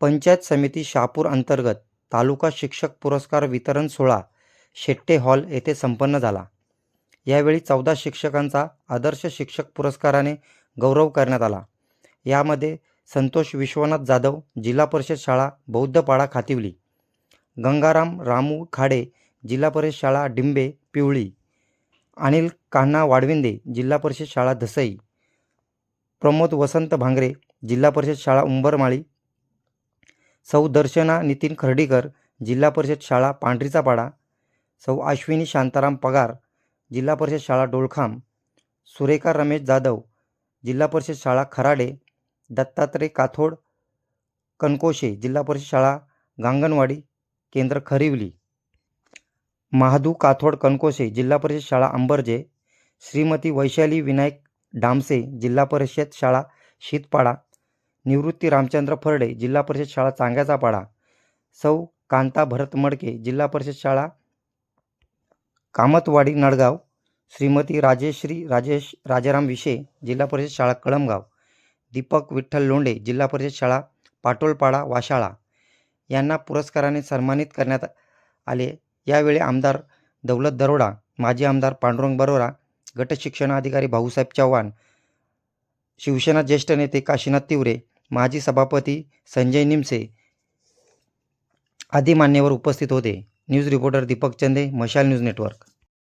पंचायत समिती शहापूर अंतर्गत तालुका शिक्षक पुरस्कार वितरण सोहळा शेट्टे हॉल येथे संपन्न झाला. यावेळी चौदा शिक्षकांचा आदर्श शिक्षक पुरस्काराने गौरव करण्यात आला. यामध्ये संतोष विश्वनाथ जाधव जिल्हा परिषद शाळा बौद्धपाडा खातिवली गंगाराम रामू खाडे जिल्हा परिषद शाळा डिंबे पिवळी अनिल कान्हा वाडविंदे जिल्हा परिषद शाळा धसई प्रमोद वसंत भांगरे जिल्हा परिषद शाळा उंबरमाळी सौ दर्शना नितीन खर्डीकर जिल्हा परिषद शाळा पांढरीचा पाडा. सौ अश्विनी शांताराम पगार जिल्हा परिषद शाळा डोळखाम. सुरेखा रमेश जाधव जिल्हा परिषद शाळा खराडे. दत्तात्रय काथोड कनकोशे जिल्हा परिषद शाळा गांगणवाडी. केंद्र खरिवली. महादू काथोड कनकोशे जिल्हा परिषद शाळा अंबर्जे. श्रीमती वैशाली विनायक डामसे जिल्हा परिषद शाळा शीतपाडा. निवृत्ती रामचंद्र फरडे जिल्हा परिषद शाळा चांग्याचा पाडा सौ कांता भरत मडके जिल्हा परिषद शाळा कामतवाडी नडगाव. श्रीमती राजेश्री राजेश राजाराम विशे जिल्हा परिषद शाळा कळमगाव. दीपक विठ्ठल लोंडे जिल्हा परिषद शाळा पाटोलपाडा वाशाळा. यांना पुरस्काराने सन्मानित करण्यात आले. यावेळी आमदार दौलत दरोडा माजी आमदार पांडुरंग बरोरा गटशिक्षणाधिकारी भाऊसाहेब चव्हाण शिवसेना ज्येष्ठ नेते काशीनाथ तिवरे माजी सभापती संजय निमसे आदी मान्यवर उपस्थित होते. न्यूज रिपोर्टर दीपक चंदे मशाल न्यूज नेटवर्क.